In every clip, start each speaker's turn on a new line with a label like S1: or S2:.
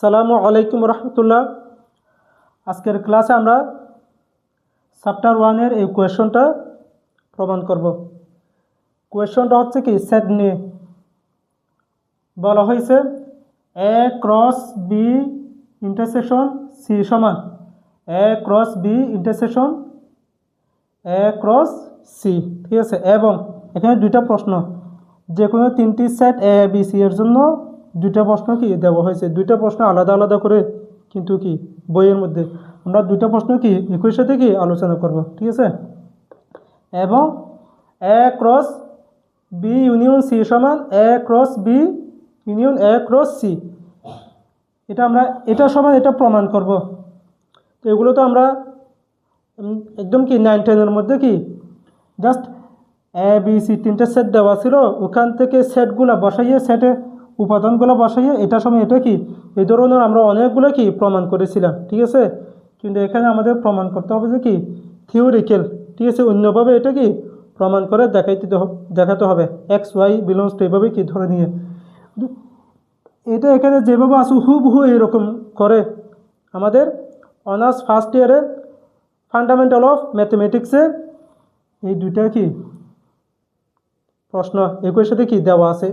S1: সালামু আলাইকুম রহমতুল্লাহ। আজকের ক্লাসে আমরা চ্যাপ্টার ওয়ানের এই কোয়েশনটা প্রমাণ করব। কোয়েশনটা হচ্ছে কি, সেট নিয়ে বলা হয়েছে A cross B intersection C সমান। A cross B intersection, A cross C. ঠিক আছে? এবং এখানে দুইটা প্রশ্ন। যে কোনো তিনটি সেট এ, বি, সি এর জন্য দুইটা প্রশ্ন কি দেওয়া হয়েছে? দুইটা প্রশ্ন আলাদা আলাদা করে কিন্তু কি বইয়ের মধ্যে। আমরা দুইটা প্রশ্ন কি একই সাথে কি আলোচনা করব? ঠিক আছে? এবং A cross B union C সমান A cross B union A cross C. এটা আমরা, এটা সমান এটা প্রমাণ করব। তো এগুলো তো আমরা একদম কি নাইন টেনের মধ্যে কি? জাস্ট এ বি সি তিনটে সেট দেওয়া ছিল। ওখান থেকে সেটগুলো বসাইয়ে সেটে উপাদানগুলো বসাইয়া, এটা সময় এটা কি? এই ধরনের আমরা অনেকগুলো কি প্রমাণ করেছিলাম, ঠিক আছে? কিন্তু এখানে আমাদের প্রমাণ করতে হবে যে কি? থিওরিক্যাল ঠিক আছে? অন্যভাবে এটা কি? প্রমাণ করে দেখাইতে দেখাতে হবে। এক্স ওয়াই বিলংস টু এভাবে কি ধরে নিয়ে? এটা এখানে যেভাবে আছে, হুবহু এরকম করে আমাদের অনার্স ফার্স্ট ইয়ারে ফান্ডামেন্টাল অফ ম্যাথমেটিক্সে এই দুইটা কি? প্রশ্ন একই সাথে কি দেওয়া আছে?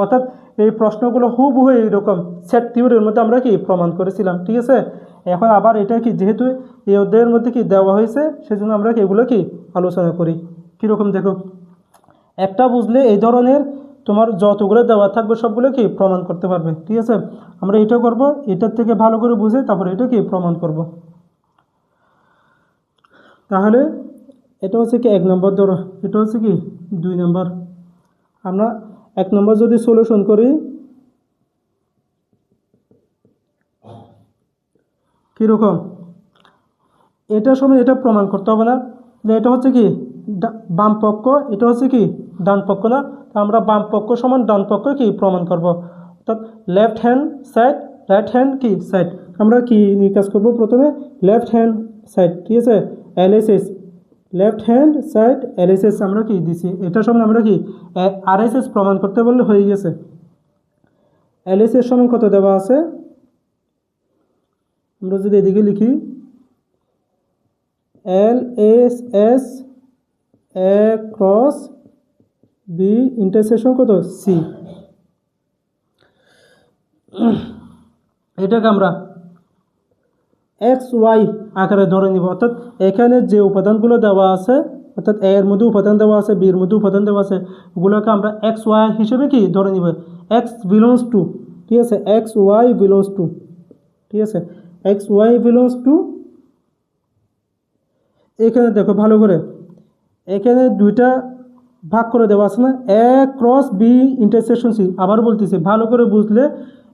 S1: অর্থাৎ এই প্রশ্নগুলো হুবহু এইরকম সেট থিওরির মধ্যে আমরা কি প্রমাণ করেছিলাম, ঠিক আছে? এখন আবার এটা কি যেহেতু এই অধ্যায়ের মধ্যে কি দেওয়া হয়েছে, সেজন্য আমরা কি এগুলো কি আলোচনা করি? কীরকম দেখো? একটা বুঝলে এই ধরনের তোমার যতগুলো দেওয়া থাকবে সবগুলো কি প্রমাণ করতে পারবে, ঠিক আছে? আমরা এটা করব, এটার থেকে ভালো করে বুঝে তারপরে এটা কি প্রমাণ করব। তাহলে এটা হচ্ছে কি এক নম্বর ধরো, এটা হচ্ছে কি দুই নম্বর। আমরা এক নম্বর যদি সলিউশন করি, কীরকম? এটার সময় এটা প্রমাণ করতে হবে না। এটা হচ্ছে কি বাম পক্ষ, এটা হচ্ছে কি, ডান পক্ষ না? আমরা বাম পক্ষ সমান ডান পক্ষ কি প্রমাণ করব? অর্থাৎ left hand side right hand কি সাইড আমরা কি নিয়ে কাজ করব প্রথমে? লেফট হ্যান্ড সাইড ঠিক আছে? LHS left hand side LHS আমরা কি দিছি? এটার সময় আমরা কি? আরএসএস প্রমাণ করতে বললে হয়ে গেছে। এলএসএস সমান কত দেওয়া আছে? আমরা যদি এদিকে লিখি L H S A cross B intersection কত? সি। এটাকে আমরা এক্স, ওয়াই আকারে ধরে নিব। অর্থাৎ এখানে যে উপাদানগুলো দেওয়া আছে, অর্থাৎ এ এর মধ্যে উপাদান দেওয়া আছে বির মধ্যে উপাদান দেওয়া আছে, ওগুলোকে আমরা এক্স, ওয়াই হিসেবে কি ধরে নিব? X belongs to. ঠিক আছে? X, Y belongs to. ঠিক আছে? X, Y belongs to. এখানে দেখো ভালো করে। এখানে দুইটা ভাগ করে দেওয়া আছে না? A cross B intersection C. আবার বলতেছি, ভালো করে বুঝলে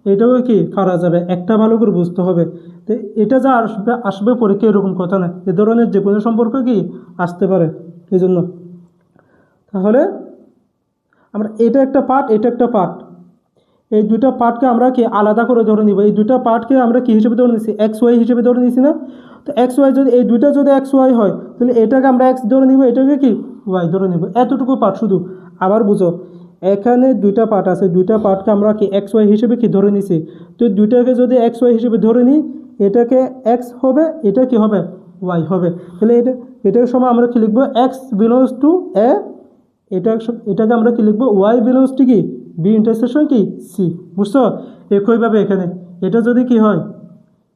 S1: এটাও কি পারা যাবে? একটা ভালো করে বুঝতে হবে। তো এটা যা আসবে আসবে পরীক্ষা এরকম কথা না এ ধরনের যে কোনো সম্পর্ক কি আসতে পারে। এই জন্য তাহলে আমরা এটা একটা পার্ট এটা একটা পার্ট এই দুটা পার্টকে আমরা কি আলাদা করে ধরে নিব? এই দুটা পার্টকে আমরা কি হিসেবে ধরে নিছি? এক্স ওয়াই হিসেবে ধরে নিছি না? তো এক্স ওয়াই যদি, এই দুইটা যদি এক্স ওয়াই হয়, তাহলে এটাকে আমরা এক্স ধরে নিব, এটাকে কি ওয়াই ধরে নিব? এতটুকু পার্ট শুধু। আবার বুঝো। এখানে দুইটা পার্ট আছে। দুইটা পার্টকে আমরা কি এক্স ওয়াই হিসেবে কি ধরে নিছি? তো দুইটাকে যদি এক্স ওয়াই হিসেবে ধরে নিই, এটাকে এক্স হবে, এটা কি হবে? ওয়াই হবে। তাহলে এটা, এটার সময় আমরা কি লিখব? এক্স বিলংস টু এ এটা এটাকে আমরা কি লিখব? ওয়াই বিলংস টু কি? বি ইন্টারসেকশন কি? সি বুঝছ? একইভাবে এখানে। এটা যদি কি হয়,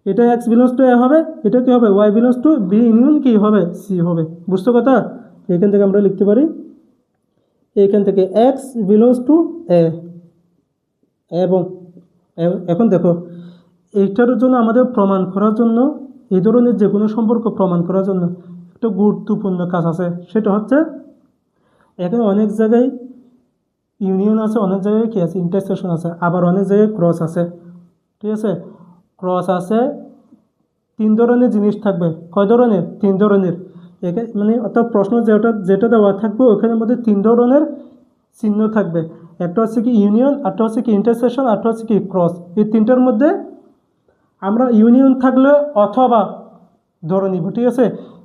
S1: এটা এক্স বিলংস টু এ হবে, এটা কি হবে? Y belongs to B union কি হবে? সি হবে। বুঝছ কথা? এখান থেকে আমরা লিখতে পারি এখান থেকে এক্স বিলংস টু এ এবং এখন দেখো, এইটার জন্য আমাদের প্রমাণ করার জন্য, এই ধরনের যে কোনো সম্পর্ক প্রমাণ করার জন্য একটা গুরুত্বপূর্ণ কাজ আছে। সেটা হচ্ছে, এখানে অনেক জায়গায় ইউনিয়ন আছে, অনেক জায়গায় কী আছে? ইন্টারসেকশন আছে, আবার অনেক জায়গায় ক্রস আছে। ঠিক আছে? ক্রস আছে, তিন ধরনের জিনিস থাকবে। কয় ধরনের? তিন ধরনের। মানে অর্থাৎ প্রশ্ন যেটা যেটা দেওয়া থাকবে, ওখানের মধ্যে তিন ধরনের চিহ্ন থাকবে। একটা হচ্ছে কি ইউনিয়ন একটা হচ্ছে কি ইন্টারসেকশন একটা হচ্ছে কি ক্রস এই তিনটার মধ্যে আমরা ইউনিয়ন থাকলে অথবা ধরে নিব, ঠিক আছে?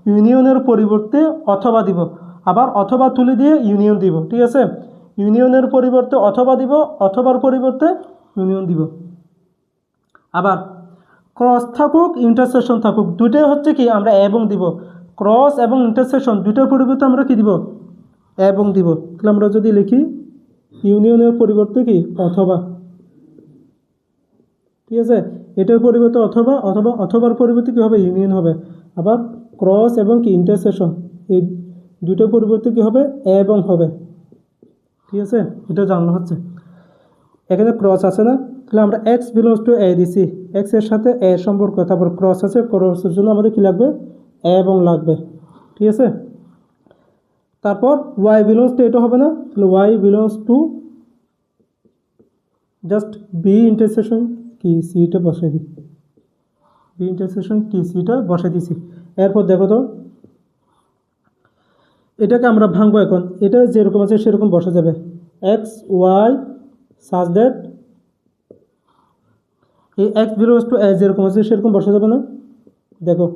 S1: ইউনিয়নের পরিবর্তে অথবা দিব, আবার অথবা তুলে দিয়ে ইউনিয়ন দিব, ঠিক আছে? ইউনিয়নের পরিবর্তে অথবা দিব, অথবার পরিবর্তে ইউনিয়ন দিব। আবার ক্রস থাকুক ইন্টারসেকশন থাকুক দুটোই হচ্ছে কি আমরা এবং দিব। ক্রস এবং ইন্টারসেকশন দুটোর পরিবর্তে আমরা কি দিব? এবং দিব। তাহলে আমরা যদি লিখি ইউনিয়নের পরিবর্তে কি? অথবা। ঠিক আছে? এটার পরিবর্তে অথবা অথবা, অথবার পরিবর্তে কী হবে? ইউনিয়ন হবে। আবার ক্রস এবং কি? ইন্টারসেকশন এই দুটোর পরিবর্তে কী হবে? এবং হবে। ঠিক আছে? এটা জানানো হচ্ছে। এখানে ক্রস আছে না? তাহলে আমরা এক্স বিলংস টু এ দিছি। এক্সের সাথে এ সম্পর্ক, তারপর ক্রস আছে ক্রসের জন্য আমাদের কী লাগবে? এবং লাগবে, ঠিক আছে? তারপর ওয়াই বিলংস টু এটা হবে না? তাহলে Y belongs to just B intersection কি সিটা বসে দিই। বি ইন্টারসেকশন কি সিটা বসে দিছি। এরপর দেখো তো, এটাকে আমরা ভাঙবো এখন। এটা যেরকম আছে সেরকম বসা যাবে। এক্স ওয়াই সাজ দ্যাট এই এক্স বিলংস টু এ যেরকম আছে সেরকম বসা যাবে না। দেখো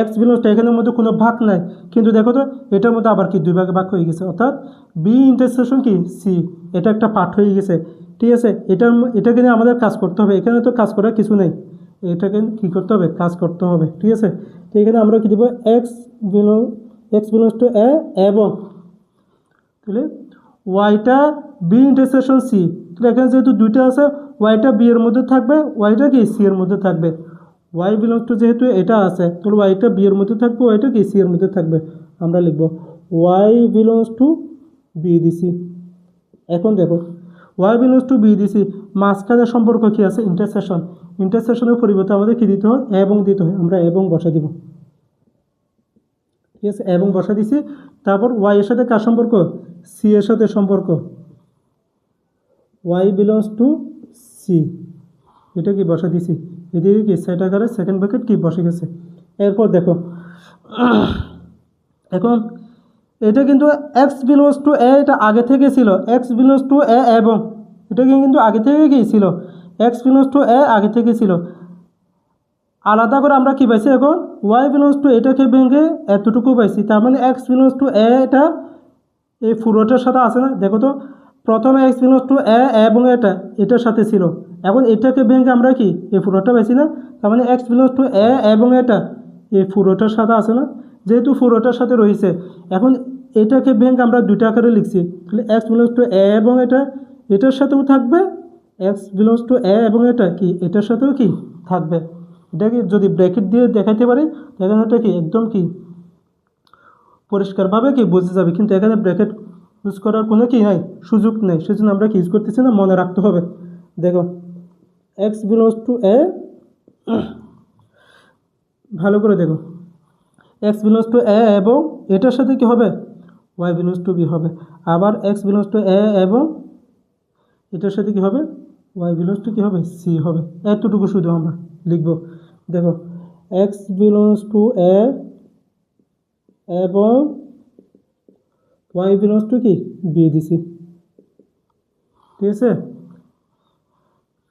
S1: এক্স বিলংস টু এখানের মধ্যে কোনো ভাগ নাই। কিন্তু দেখো তো, এটার মধ্যে আবার কি দুই ভাগে ভাগ হয়ে গেছে? অর্থাৎ বি ইন্টারসেকশন কি? সি এটা একটা পার্ট হয়ে গেছে। ঠিক আছে? এটার এটাকে নিয়ে আমাদের কাজ করতে হবে। এখানে তো কাজ করার কিছু নেই। এটাকে কী করতে হবে? কাজ করতে হবে। ঠিক আছে? তো এখানে আমরা কি দেব? X belong X belongs to A এবং তাহলে ওয়াইটা বি ইন্টারসেকশন সি তাহলে এখানে যেহেতু দুইটা আছে ওয়াইটা বি এর মধ্যে থাকবে ওয়াইটা কি? সি এর মধ্যে থাকবে। ওয়াই বিলংস টু যেহেতু এটা আছে, তাহলে ওয়াইটা বি এর মধ্যে থাকবে ওয়াইটা কি সি এর মধ্যে থাকবে? আমরা লিখব ওয়াই বিলংস টু বি দিছি এখন দেখো ওয়াই বিলংস টু বি দিছি মাঝখানে সম্পর্ক কি আছে? ইন্টারসেকশন ইন্টারসেকশনের পরিবর্তে আমাদের কি দিতে হয়? এবং দিতে হয়, আমরা এবং বসা দিব। ঠিক আছে? এবং বসা দিছি, তারপর ওয়াই এর সাথে কার সম্পর্ক? সি এর সাথে সম্পর্ক। ওয়াই বিলংস টু সি এটা কি বসা দিছি? এদিকে কি সেট আকারে সেকেন্ড ব্র্যাকেট কি বসে গেছে? এরপর দেখো, এখন এটা কিন্তু এক্স বিলংস টু এ এটা আগে থেকে ছিল। এক্স বিলংস টু এ এবং এটা কিন্তু আগে থেকে কি ছিল। এক্স বিলংস টু এ আগে থেকে ছিল। আলাদা করে আমরা কি পাইছি এখন? ওয়াই বিলংস টু এটাকে ভেঙে এতটুকু পাইছি। তার মানে এক্স বিলংস টু এ এটা এই ফুরোটার সাথে আছে না? দেখো তো প্রথমে এক্স বিলংস টু এ এবং এটা, এটার সাথে ছিল। এখন এটাকে ভেঙে আমরা কি? এই পুরোটা পাইছি না। তার মানে এক্স বিলংস টু এ এবং এটা। এই পুরোটার সাথে আছে না? যেহেতু পুরোটার সাথে রয়েছে। এখন এটাকে ভেঙে আমরা দুইটা আকারে লিখছি। তাহলে এক্স বিলংস টু এ এবং এটা। এটার সাথেও থাকবে। এক্স বিলংস টু এ এবং এটা কি? এটার সাথেও কি? থাকবে। এটাকে যদি ব্র্যাকেট দিয়ে দেখাতে পারি, তাহলে এটা কি একদম কি? পরিষ্কারভাবে কি বোঝা যাবে। কিন্তু এখানে ব্র্যাকেট ইউজ করার কোনো কি নাই, সুযোগ নেই। সেজন্য আমরা কি ইউজ করতেছি না? মনে রাখতে হবে। দেখো এক্স বিলংস টু এ ভালো করে দেখো। এক্স বিলংস টু এ এবং এটার সাথে কি হবে? ওয়াই বিলংস টু বি হবে। আবার এক্স বিলংস টু এ এবং এটার সাথে কি হবে? ওয়াই বিলংস টু কী হবে? সি হবে। এতটুকু শুধু আমরা লিখব। দেখো এক্স বিলংস টু এ এবং ওয়াই বিলংস টু কি? বি দিছি। ঠিক আছে?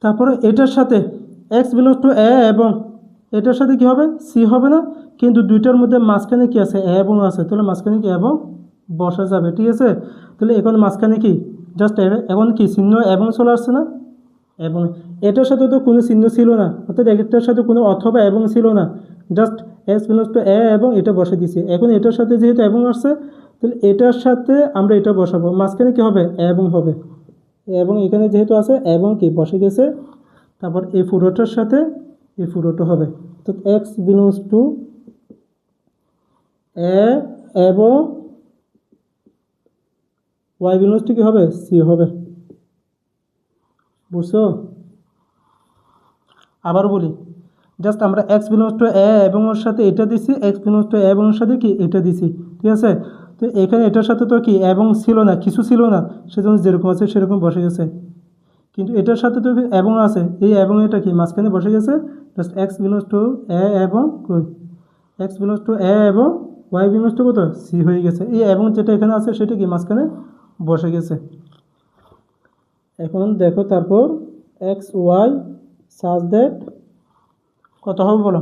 S1: তারপরে এটার সাথে এক্স বিলংস টু এ এবং এটার সাথে কি হবে? সি হবে না। কিন্তু দুইটার মধ্যে মাঝখানে কি আছে? এ এবং আছে। তাহলে মাঝখানে কি এবং বসা যাবে। ঠিক আছে? তাহলে এখন মাঝখানে কি? জাস্ট এখন কি? চিহ্ন এবং চলে আসছে না? এবং এটার সাথে তো কোনো চিহ্ন ছিল না। অর্থাৎ এটার সাথে কোনো অথবা এবং ছিল না। Just X belongs to A এবং এটা বসে দিছি এখন এটার সাথে যেহেতু এবং আসছে তাহলে এটার সাথে আমরা এটা বসাবো। মাঝখানে কি হবে? এবং হবে। এবং এখানে যেহেতু আছে, এবং কি বসে গেছে তারপর এই পুরোটার সাথে এই পুরোটা হবে। তো এক্স বিলংস টু এ এবং ওয়াই বিলংস টু কি হবে? সি হবে। বুঝছ? আবার বলি জাস্ট আমরা এক্স বিলংস টু এ এবং ওর সাথে এটা দিছি এক্স বিলংস টু এবং ওর সাথে কি? এটা দিছি। ঠিক আছে? তো এখানে এটার সাথে তো কি এবং ছিল না, কিছু ছিল না, সেজন্য যেরকম আছে সেরকম বসে গেছে। কিন্তু এটার সাথে তো এবং আছে, এই এবং এটা কি মাঝখানে বসে গেছে? Just X belongs to A এবং কই? এক্স বিলংস টু এ এবং ওয়াই বিলংস টু কত? সি হয়ে গেছে। এই এবং যেটা এখানে আছে সেটা কি মাঝখানে বসে গেছে? এখন দেখো তারপর এক্স ওয়াই সাজ দ্যাট কত হবে বলো?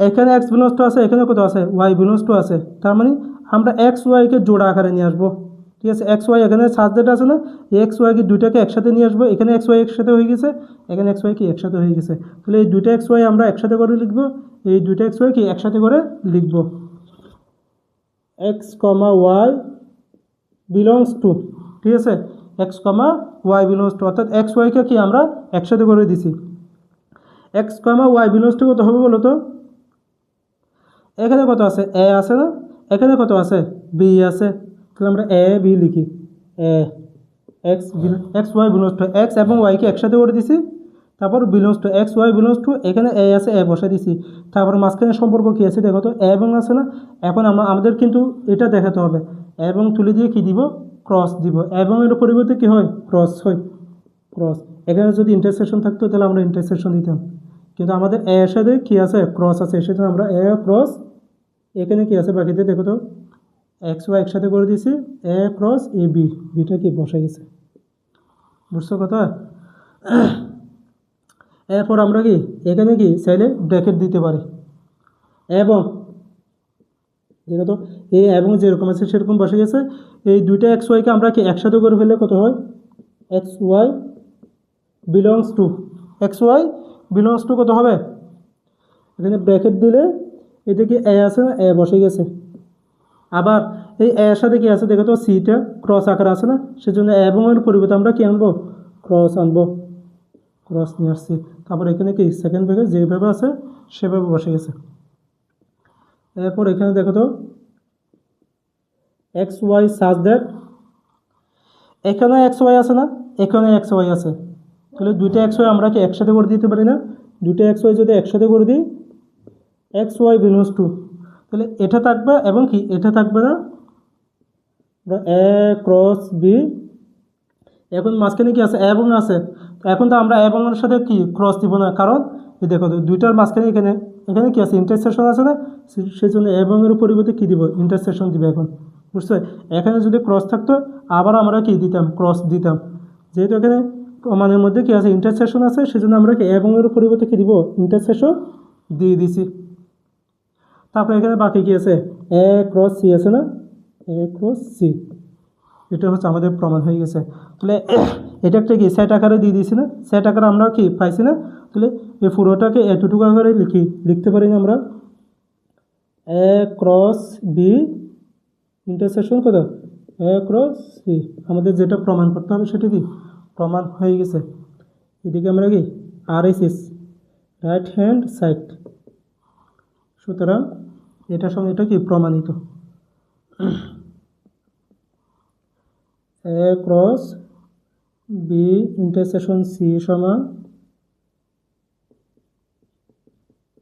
S1: এখানে এক্স বিলংস টু আছে এখানে কত আছে ওয়াই বিলংস টু আছে তার মানে আমরা এক্স ওয়াইকে জোড়া আকারে নিয়ে আসব ঠিক আছে এক্স ওয়াই এখানে সাজ ডেট আছে না এক্স ওয়াই কি দুইটাকে একসাথে নিয়ে আসব এখানে এক্স ওয়াই একসাথে হয়ে গেছে এখানে এক্স ওয়াই কি একসাথে হয়ে গেছে তাহলে এই দুইটা এক্স ওয়াই আমরা একসাথে করে লিখব এই দুইটা এক্স ওয়াই কি একসাথে করে লিখব X comma Y belongs to ঠিক আছে X comma Y belongs to অর্থাৎ এক্স ওয়াইকে কি আমরা একসাথে করে দিছি X comma Y belongs to কত হবে বলো তো এখানে কত আছে? এ আছে না? এখানে কত আছে? বি আছে। তাহলে আমরা এ, বি লিখি। A, X X Y belongs to X এবং ওয়াইকে একসাথে করে দিছি। তারপর belongs to X Y belongs to, এখানে এ আছে, এ বসে দিছি। তারপর মাঝখানে সম্পর্ক কী আছে দেখো তো? এবং আছে না? এখন আমা- আমাদের কিন্তু এটা দেখাতে হবে। এবং তুলে দিয়ে কী দিব? ক্রস দিব। এবং এর পরিবর্তে কী হয়? ক্রস হয়। ক্রস। এখানে যদি ইন্টারসেকশন থাকতো তাহলে আমরা ইন্টারসেকশন দিতাম। কিন্তু আমাদের এ এর সাথে কী আছে? ক্রস আছে। সেটা আমরা এ ক্রস এখানে কী আছে? বাকিতে দেখো তো। এক্স ওয়াই একসাথে করে দিয়েছি। এ ক্রস এ বি বিটা কি বসে গেছে? বুঝছ কথা? এরপর আমরা কি? এখানে কি? চাইলে ব্র্যাকেট দিতে পারি। এবং দেখো তো এ এবং যেরকম আছে সেরকম বসে গেছে। এই দুইটা এক্স ওয়াইকে আমরা কি একসাথে করে ফেললে কত হয়? X Y belongs to X Y belongs to কত হবে? এখানে ব্র্যাকেট দিলে এটা কি এ আছে না এ বসে গেছে? আবার এই এর সাথে কি আছে? দেখো তো সিটা ক্রস আকার আছে না? সেজন্য এবং এর পরিবর্তে আমরা কি আনব? ক্রস আনব। ক্রস নিয়ে আসছি। তারপর এখানে কি? সেকেন্ড ভেগে যেভাবে আছে, সেভাবে বসে গেছে। এরপর এখানে দেখো তো এক্স ওয়াই সাজ দ্যাট এখানে এক্স ওয়াই আছে না? এখানে এক্স ওয়াই আছে। তাহলে দুইটা এক্স ওয়াই আমরা কি একসাথে করে দিতে পারি না? দুইটা এক্স ওয়াই যদি একসাথে করে দিই এক্স ওয়াই বিনোস টু তাহলে এটা থাকবে এবং কি? এটা থাকবে না? এ ক্রস বি এখন মাঝখানে কি আছে? এবং আছে। এখন তো আমরা এবং এর সাথে কি? ক্রস দিব না। কারণ, এই দেখো দুইটার মাঝখানে এখানে এখানে কি আছে? ইন্টারসেকশন আছে না? সেই জন্য এবং এর পরিবর্তে কী দিব? ইন্টারসেকশন দিবে এখন। বুঝছ? এখানে যদি ক্রস থাকতো, আবার আমরা কি দিতাম? ক্রস দিতাম। যেহেতু এখানে প্রমাণের মধ্যে কি আছে? ইন্টারসেকশন আছে, সেজন্য আমরা কি এবং এর পরিবর্তে কী দিব? ইন্টারসেকশন দিয়ে দিছি। তারপরে এখানে বাকি কি আছে? এ ক্রস সি আছে না? এ ক্রস সি এটা হচ্ছে আমাদের প্রমাণ হয়ে গেছে। তাহলে এটা একটা কি? সেট আকারে দিয়ে দিয়েছি না? সেট আকারে আমরা কি পাইছি না? তাহলে এই পুরোটাকে এতটুকু আকারে লিখি, লিখতে পারি না আমরা। এ ক্রস বি ইন্টারসেকশন কত? এ ক্রস সি আমাদের যেটা প্রমাণ করতে হবে সেটা কি? প্রমাণ হয়ে গেছে। এদিকে আমরা কি? R H S right hand side সুতরাং এটার সঙ্গে এটা কি? প্রমাণিত। A cross B intersection C সমান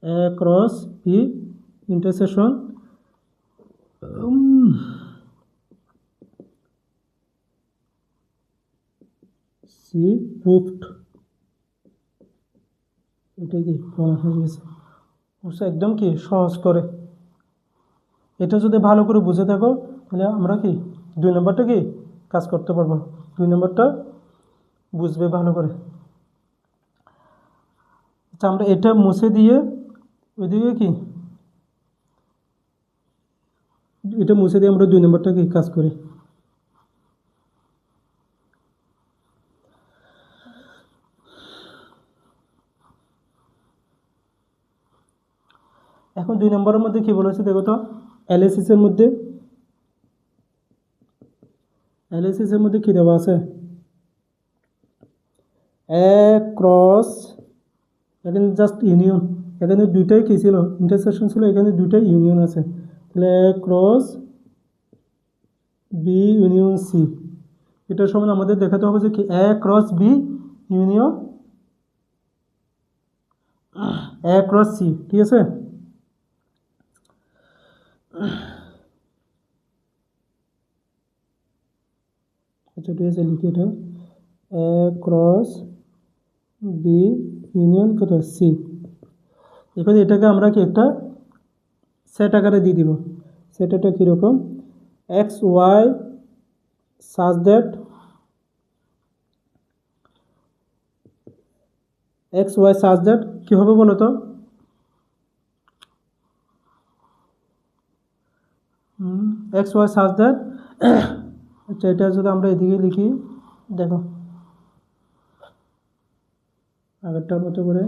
S1: A cross B intersection C proved এটা কি হয়ে গেছে? একদম কি? সহজ করে। এটা যদি ভালো করে বুঝে থাকো, তাহলে আমরা কি? দুই নম্বরটা কি? কাজ করতে পারব। দুই নম্বরটা বুঝবে ভালো করে। আচ্ছা আমরা এটা মুছে দিয়ে ওইদিকে কি? এটা মুছে দিয়ে আমরা দুই নম্বরটা কি? কাজ করি। এখন দুই নম্বরের মধ্যে কি বলেছে দেখো তো? অ্যানালিসিসের মধ্যে অ্যানালিসিসের মধ্যে কী দেওয়া আছে? ক্রস এখানে জাস্ট ইউনিয়ন এখানে দুইটাই কী ছিল? ইন্টারসেকশন ছিল, এখানে দুইটাই ইউনিয়ন আছে। তাহলে ক্রস বি ইউনিয়ন সি এটার সময় আমাদের দেখাতে হবে যে কি A cross B union A cross C ঠিক আছে? আচ্ছা ঠিক আছে, লিখে এটা। এ, ক্রস, বি, ইউনিয়ন কত সি। এবার এটাকে আমরা কি একটা সেট আকারে দিয়ে দিব। সেটাটা কীরকম? X, Y, such that X, Y, such that. কী হবে বলো তো? এক্স ওয়াই সাজ দ্যাট আচ্ছা এটা যদি আমরা এদিকে লিখি, দেখো। আগেরটার মতো করে।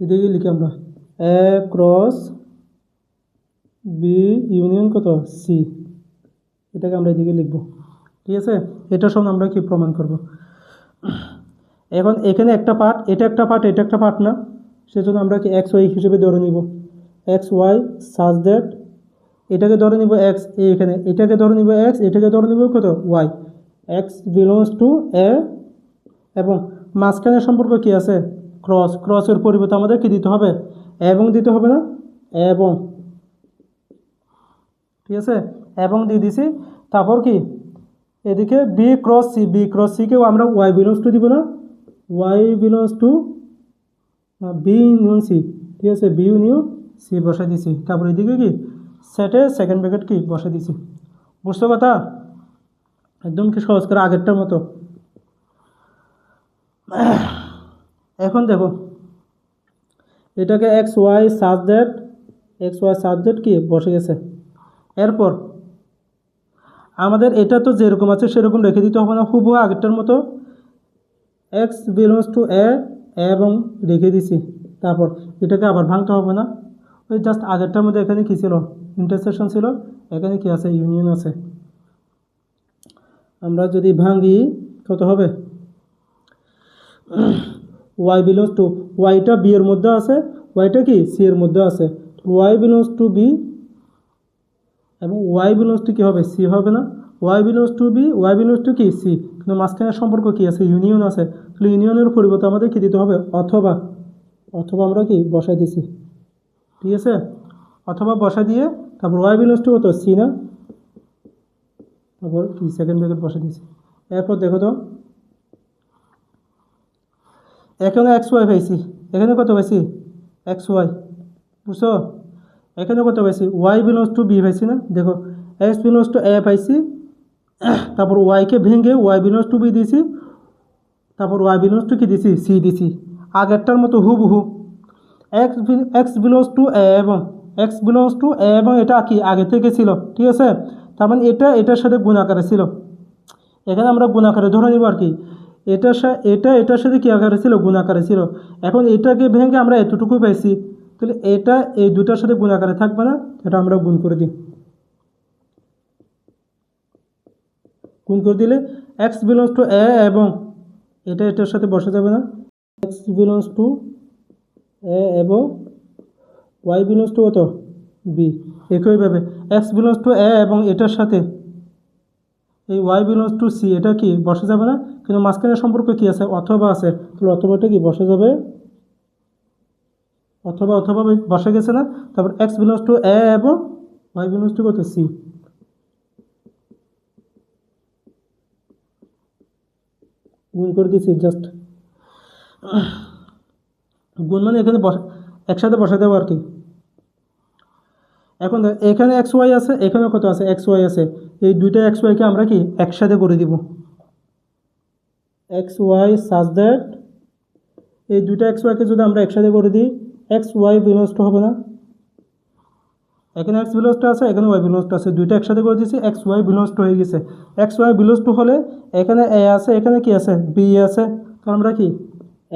S1: এদিকে লিখি আমরা। এ ক্রস বি ইউনিয়ন কত? সি এটাকে আমরা এদিকে লিখব। ঠিক আছে? এটা সব আমরা কি প্রমাণ করব? এখন এখানে একটা পার্ট এটা একটা পার্ট এটা একটা পার্ট না। সেজন্য আমরা কি এক্স ওয়াই হিসেবে ধরে নিব। এক্স ওয়াই সাজ দ্যাট এটাকে ধরে নিব এক্স এখানে। এটাকে ধরে নিব এক্স এটাকে ধরে নিব কত? Y X belongs to A এবং মাঝখানের সম্পর্ক কি আছে? ক্রস ক্রসের পরিবর্তে আমাদের কি দিতে হবে। এবং দিতে হবে না? এবং। ঠিক আছে? এবং দিয়ে দিছি। তারপর কি? এদিকে B cross C B cross সিকেও আমরা ওয়াই বিলংস টু দিব না। Y belongs to B union C ঠিক আছে বি ইউনিয়ন সি বসে দিছি। তারপর এদিকে কি? সেটে সেকেন্ড ব্র্যাকেট কি? বসে দিছি। বুঝছ কথা? একদম কি সহজ করে আগেরটার মতো। এখন দেখো, এটাকে X Y that X Y that কি? বসে গেছে। এরপর, আমাদের এটা তো যেরকম আছে সেরকম রেখে দিতে হবে না, হুবহু আগেরটার মতো। এক্স বিলংস টু এ এবং রেখে দিছি। তারপর এটাকে আবার ভাঙতে হবে না। ওই জাস্ট আগেরটার মধ্যে এখানে কী ছিল? ইন্টারসেকশন ছিল। এখানে কি আছে? ইউনিয়ন আছে। আমরা যদি ভাঙি, কত হবে? ওয়াই বিলংস টু ওয়াইটা বি এর মধ্যে আছে। ওয়াইটা কি? সি এর মধ্যে আছে। ওয়াই বিলংস টু বি এবং ওয়াই বিলংস টু কী হবে? সি হবে না। Y belongs to B y belongs to কি? সি কিন্তু মাঝখানের সম্পর্ক কী আছে? ইউনিয়ন আছে। তাহলে ইউনিয়নের পরিবর্তে আমাদের কী দিতে হবে? অথবা অথবা আমরা কি বসাই দিছি? ঠিক আছে? অথবা বসা দিয়ে, তারপর ওয়াই বিলংস টু কত? সি না? তারপর কি? সেকেন্ড ব্র্যাকেট বসা দিয়েছি এরপর দেখো তো। এখানে এক্স ওয়াই পাইছি। এখানে কত পাইছি? এক্স ওয়াই বুঝছ? এখানে কত পাইছি? ওয়াই বিলংস টু বি পাইছি না? দেখো এক্স বিলংস টু এ পাইছি। তারপর ওয়াইকে ভেঙে ওয়াই বিলংস টু বি দিয়েছি। তারপর ওয়াই বিলংস টু কি দিছি সি দিছি আগেরটার মতো হুবহু। X x belongs to A এবং এক্স বিলংস টু এ এবং এটা কি? আগে থেকে ছিল। ঠিক আছে? তার মানে এটা, এটার সাথে গুণাকারে ছিল। এখানে আমরা গুণাকারে ধরে নিব আর কি। সাথে এটা, এটার সাথে কী আকারে ছিল? গুণাকারে ছিল। এখন এটাকে ভেঙে আমরা এতটুকু পাইছি তাহলে এটা, এই দুটার সাথে গুণাকারে থাকবে না। এটা আমরা গুণ করে দিই। গুণ করে দিলে এক্স বিলংস টু এ এবং এটা, এটার সাথে বসা যাবে না। এক্স বিলংস টু এ এবং ওয়াই বিলংস টু কত? বি একইভাবে এক্স বিলংস টু এ এবং এটার সাথে এই ওয়াই বিলংস টু সি এটা কি বসে যাবে না? কিন্তু মাঝখানের সম্পর্ক কি আছে? অথবা আছে। তাহলে অথবাটা কি বসে যাবে? অথবা অথবা বসে গেছে না? তারপর এক্স বিলংস টু এ এবং ওয়াই বিলংস টু কত? সি গুণ করে দিয়েছি জাস্ট গুণ মানে এখানে বসা, একসাথে বসা দেবো আর কি। এখন এখানে এক্স ওয়াই আছে, এখানে কত আছে? এক্স ওয়াই আছে। এই দুইটা এক্স ওয়াইকে আমরা কি একসাথে করে দিব? এক্স ওয়াই সাজ দ্যাট এই দুইটা এক্স ওয়াইকে যদি আমরা একসাথে করে দিই এক্স ওয়াই বিলংস টু হবে না। এখানে এক্স বিলংস আছে, এখানে ওয়াই বিলংস আছে। দুইটা একসাথে করে দিয়েছি এক্স ওয়াই বিলংস টু হয়ে গেছে। এক্স ওয়াই বিলংস টু হলে এখানে এ আছে, এখানে কি আছে? বি আছে। তো আমরা কি?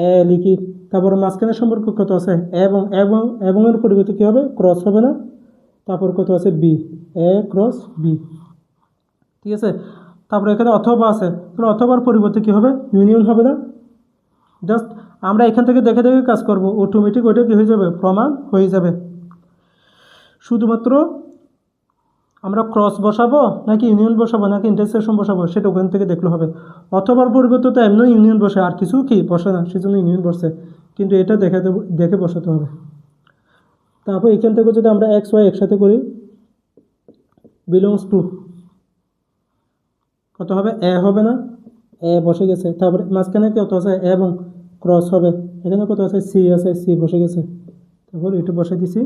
S1: এ লিখি। তারপর মাঝখানের সম্পর্ক কত আছে? এবং এবং এবং এর পরিবর্তে কী হবে? ক্রস হবে না? তারপর কত আছে? বি এ ক্রস বি ঠিক আছে? তারপর এখানে অথবা আছে। তাহলে অথবার পরিবর্তে কী হবে? ইউনিয়ন হবে না? জাস্ট আমরা এখান থেকে দেখে দেখে কাজ করব। অটোমেটিক ওইটা কী হয়ে যাবে? প্রমাণ হয়ে যাবে। শুধুমাত্র আমরা ক্রস বসাবো নাকি ইউনিয়ন বসাবো নাকি ইন্টারসেকশন বসাবো সেটা ওখান থেকে দেখলে হবে। অথবার পরিবর্তে তো এমনি ইউনিয়ন বসে, আর কিছু কি? বসে না, সেজন্য ইউনিয়ন বসে। কিন্তু এটা দেখাতে দেখে বসাতে হবে। তারপর এখান থেকে যদি আমরা এক্স ওয়াই একসাথে করি বিলংস টু কত হবে? এ হবে না। এ বসে গেছে। তারপরে মাঝখানে কত আছে? এবং ক্রস হবে। এখানে কত আছে? সি আছে সি বসে গেছে। তারপর এটা বসে দিছি।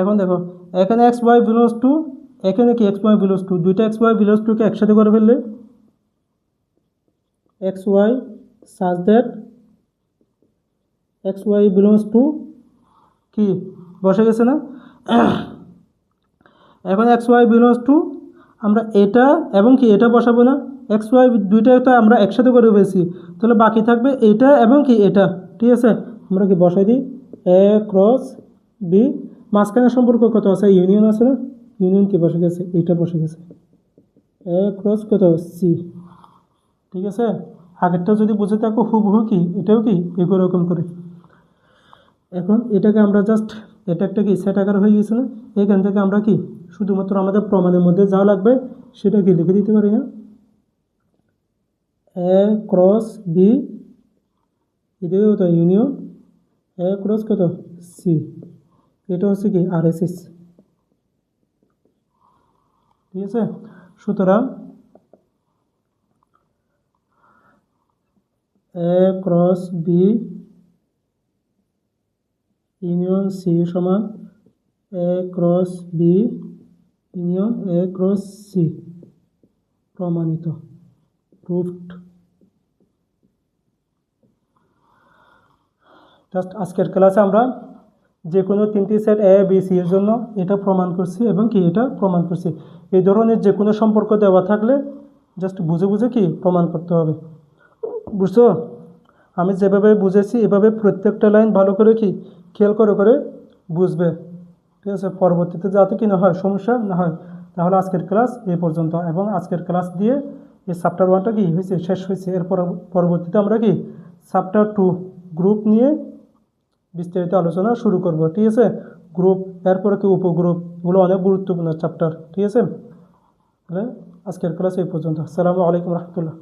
S1: এখন দেখো, এখানে এক্স ওয়াই বিলংস টু এখানে কি এক্স ওয়াই বিলংস টু দুইটা এক্স ওয়াই বিলংস টুকে একসাথে করে ফেললে? X y such that x y belongs to কি? বসে গেছে না? এখন এক্স ওয়াই বিলংস টু আমরা এটা এবং কি এটা বসাবো না? এক্স ওয়াই দুইটা তো আমরা একসাথে করে ফেলছি। তাহলে বাকি থাকবে এটা এবং কি এটা। ঠিক আছে? আমরা কি বসাই দিই? এ ক্রস বি মাঝখানে সম্পর্ক কত আছে? ইউনিয়ন আছে না? ইউনিয়ন কি বসে গেছে? এইটা বসে গেছে। এ ক্রস কত? সি। ঠিক আছে? আগেরটা যদি বুঝে থাকো, হুবহু কি? এটাও কি? এরকম করে। এখন এটাকে আমরা জাস্ট এটা একটা কি? সেট আকার হয়ে গেছে না? এখান থেকে আমরা কি? শুধুমাত্র আমাদের প্রমাণের মধ্যে যা লাগবে, সেটা কি লিখে দিতে পারি না? এ ক্রস বি এদিকে কত ইউনিয়ন। এ, ক্রস কত? সি এটা হচ্ছে কি? আর এস এস ঠিক আছে? সুতরাং, A cross B union C সমান A cross B union A cross C প্রমাণিত। প্রুফড জাস্ট আজকের ক্লাসে আমরা যে কোনো তিনটি সেট এ বি সি এর জন্য এটা প্রমাণ করছি এবং কি এটা প্রমাণ করছি। এই ধরনের যে কোনো সম্পর্ক দেওয়া থাকলে জাস্ট বুঝে বুঝে কি প্রমাণ করতে হবে। বুঝছ? আমি যেভাবে বুঝেছি, এভাবে প্রত্যেকটা লাইন ভালো করে কি খেয়াল করে করে বুঝবে। ঠিক আছে? পরবর্তীতে যাতে কি না হয়, সমস্যা না হয়, তাহলে আজকের ক্লাস এই পর্যন্ত। এবং আজকের ক্লাস দিয়ে এই চ্যাপ্টার ওয়ানটা কি হয়েছে? শেষ হয়েছে। এরপর পরবর্তীতে আমরা কি চ্যাপ্টার টু গ্রুপ নিয়ে বিস্তারিত আলোচনা শুরু করব, ঠিক আছে? গ্রুপ এরপরে কি উপগ্রুপ? এগুলো অনেক গুরুত্বপূর্ণ চ্যাপ্টার ঠিক আছে? তাহলে আজকের ক্লাস এই পর্যন্ত। আসসালামু আলাইকুম রহমতুল্লাহ।